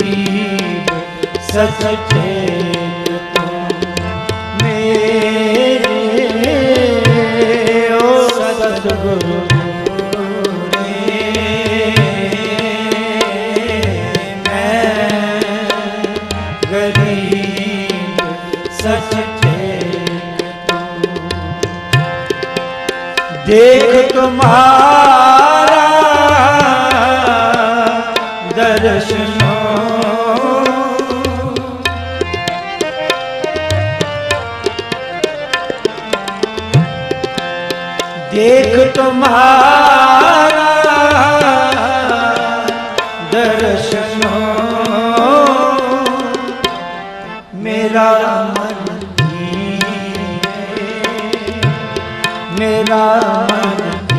ਗਰੀਬ ਸਚੇਤ ਤੂੰ ਮੇਰੇ ਓ ਸਤਿਗੁਰੂ ਦੇਖ ਤੁਮਾਰਾ ਦਰਸ਼ਨ देख तुम्हारा दर्शन मेरा मन मेरा मन